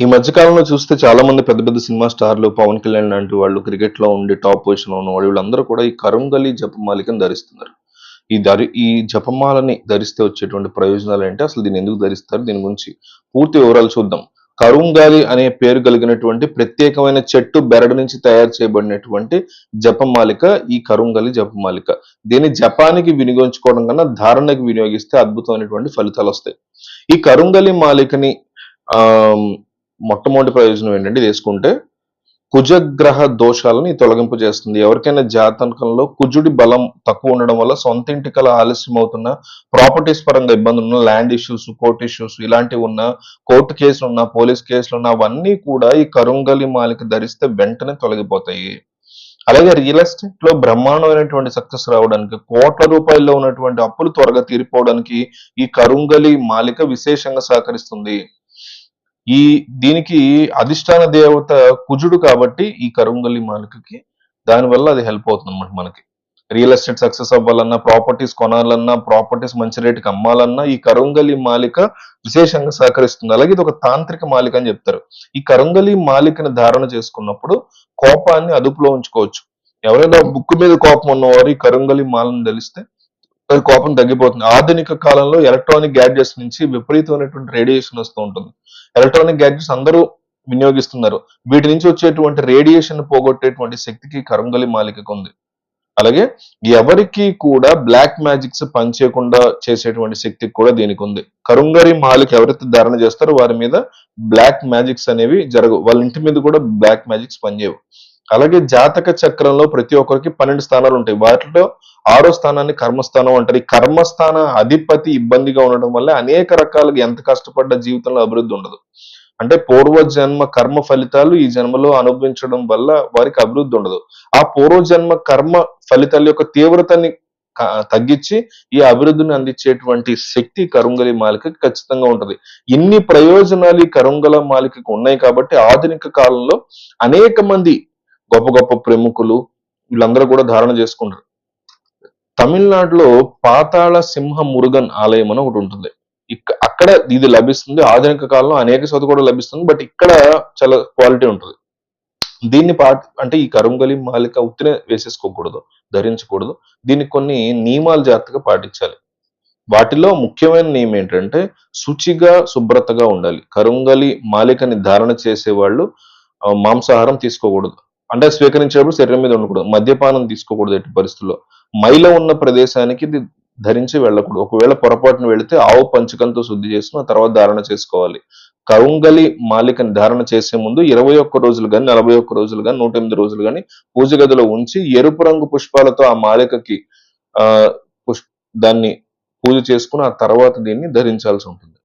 ఈ మధ్యకాలంలో చూస్తే చాలా మంది పెద్ద పెద్ద సినిమా స్టార్లు పవన్ కళ్యాణ్ లాంటి వాళ్ళు క్రికెట్లో ఉండి టాప్ పొజిషన్లో ఉన్న వాళ్ళు వీళ్ళందరూ కూడా ఈ కరుంగలి జపమాలికను ధరిస్తున్నారు. ఈ ధరి ఈ జపమాలని ధరిస్తే వచ్చేటువంటి ప్రయోజనాలు ఏంటి? అసలు దీన్ని ఎందుకు ధరిస్తారు? దీని గురించి పూర్తి వివరాలు చూద్దాం. కరుంగాలి అనే పేరు కలిగినటువంటి ప్రత్యేకమైన చెట్టు బెరడు నుంచి తయారు చేయబడినటువంటి జపమాలిక ఈ కరుంగలి జపమాలిక దీన్ని జపానికి వినియోగించుకోవడం కన్నా ధారణకి వినియోగిస్తే అద్భుతమైనటువంటి ఫలితాలు వస్తాయి. ఈ కరుంగలి మాలికని ఆ మొట్టమొదటి ప్రయోజనం ఏంటంటే తీసుకుంటే కుజగ్రహ దోషాలని తొలగింపు చేస్తుంది. ఎవరికైనా జాతకంలో కుజుడి బలం తక్కువ ఉండడం వల్ల సొంత ఇంటికల ఆలస్యం అవుతున్న ప్రాపర్టీస్ పరంగా ఇబ్బందులు ఉన్న ల్యాండ్ ఇష్యూస్ కోర్ట్ ఇష్యూస్ ఇలాంటివి ఉన్న కోర్టు కేసులు ఉన్న పోలీస్ కేసులు ఉన్న అవన్నీ కూడా ఈ కరుంగలి మాలిక ధరిస్తే వెంటనే తొలగిపోతాయి. అలాగే రియల్ ఎస్టేట్లో బ్రహ్మాండమైనటువంటి సక్సెస్ రావడానికి కోట్ల రూపాయల్లో ఉన్నటువంటి అప్పులు త్వరగా తీరిపోవడానికి ఈ కరుంగలి మాలిక విశేషంగా సహకరిస్తుంది. ఈ దీనికి అధిష్టాన దేవత కుజుడు కాబట్టి ఈ కరుంగలి మాలికకి దానివల్ల అది హెల్ప్ అవుతుంది అనమాట మనకి. రియల్ ఎస్టేట్ సక్సెస్ అవ్వాలన్నా ప్రాపర్టీస్ కొనాలన్నా ప్రాపర్టీస్ మంచి రేటుకి అమ్మాలన్నా ఈ కరుంగలి మాలిక విశేషంగా సహకరిస్తుంది. అలాగే ఇది ఒక తాంత్రిక మాలిక అని చెప్తారు. ఈ కరుంగలి మాలికని ధారణ చేసుకున్నప్పుడు కోపాన్ని అదుపులో ఉంచుకోవచ్చు. ఎవరైనా బుక్ మీద కోపం ఉన్నవారు ఈ కరుంగలి మాలను తెలిస్తే అది కోపం తగ్గిపోతుంది. ఆధునిక కాలంలో ఎలక్ట్రానిక్ గ్యాడ్జెట్స్ నుంచి విపరీతమైనటువంటి రేడియేషన్ వస్తూ ఉంటుంది. ఎలక్ట్రానిక్ గ్యాడ్జెట్స్ అందరూ వినియోగిస్తున్నారు. వీటి నుంచి వచ్చేటువంటి రేడియేషన్ పోగొట్టేటువంటి శక్తికి కరంగలి మాలికకు ఉంది. అలాగే ఎవరికి కూడా బ్లాక్ మ్యాజిక్స్ పనిచేయకుండా చేసేటువంటి శక్తి కూడా దీనికి ఉంది. కరుంగరి మాలిక ఎవరైతే ధారణ చేస్తారో వారి మీద బ్లాక్ మ్యాజిక్స్ అనేవి జరగవు. వాళ్ళ ఇంటి మీద కూడా బ్లాక్ మ్యాజిక్స్ పనిచేయవు. అలాగే జాతక చక్రంలో ప్రతి ఒక్కరికి పన్నెండు స్థానాలు ఉంటాయి. వాటిలో ఆరో స్థానాన్ని కర్మస్థానం అంటారు. ఈ కర్మస్థాన అధిపతి ఇబ్బందిగా ఉండడం వల్ల అనేక రకాలుగా ఎంత కష్టపడ్డ జీవితంలో అభివృద్ధి ఉండదు. అంటే పూర్వజన్మ కర్మ ఫలితాలు ఈ జన్మలో అనుభవించడం వల్ల వారికి అభివృద్ధి ఉండదు. ఆ పూర్వ జన్మ కర్మ ఫలితాల యొక్క తీవ్రతని తగ్గించి ఈ అభివృద్ధిని అందించేటువంటి శక్తి కరుంగలి మాలికకి ఖచ్చితంగా ఉంటది. ఇన్ని ప్రయోజనాలు ఈ కరుంగల మాలికకు ఉన్నాయి కాబట్టి ఆధునిక కాలంలో అనేక మంది గొప్ప గొప్ప ప్రముఖులు వీళ్ళందరూ కూడా ధారణ చేసుకుంటారు. తమిళనాడులో పాతాళ సింహ మురుగన్ ఆలయం అని ఒకటి ఉంటుంది. ఇక్క అక్కడ ఇది లభిస్తుంది. ఆధునిక కాలంలో అనేక చోట కూడా లభిస్తుంది. బట్ ఇక్కడ చాలా క్వాలిటీ ఉంటుంది. దీన్ని పాటి అంటే ఈ కరుంగలి మాలిక ఉత్తినే వేసేసుకోకూడదు ధరించకూడదు. దీనికి కొన్ని నియమాలు జాగ్రత్తగా పాటించాలి. వాటిలో ముఖ్యమైన నియమం ఏంటంటే శుచిగా శుభ్రతగా ఉండాలి. కరుంగలి మాలికని ధారణ చేసే వాళ్ళు మాంసాహారం తీసుకోకూడదు. అంటే స్వీకరించేటప్పుడు శరీరం మీద ఉండకూడదు. మద్యపానం తీసుకోకూడదు ఎట్టి పరిస్థితుల్లో. మైల ఉన్న ప్రదేశానికి ఇది ధరించి వెళ్ళకూడదు. ఒకవేళ పొరపాటున వెళితే ఆవు పంచకంతో శుద్ధి చేసుకుని తర్వాత ధారణ చేసుకోవాలి. కౌంగలి మాలికని ధారణ చేసే ముందు ఇరవై ఒక్క రోజులు కానీ నలభై ఒక్క రోజులు కానీ నూట ఎనిమిది రోజులు కానీ పూజ గదిలో ఉంచి ఎరుపు రంగు పుష్పాలతో ఆ మాలికకి ఆ పుష్ దాన్ని పూజ చేసుకుని ఆ తర్వాత దీన్ని ధరించాల్సి ఉంటుంది.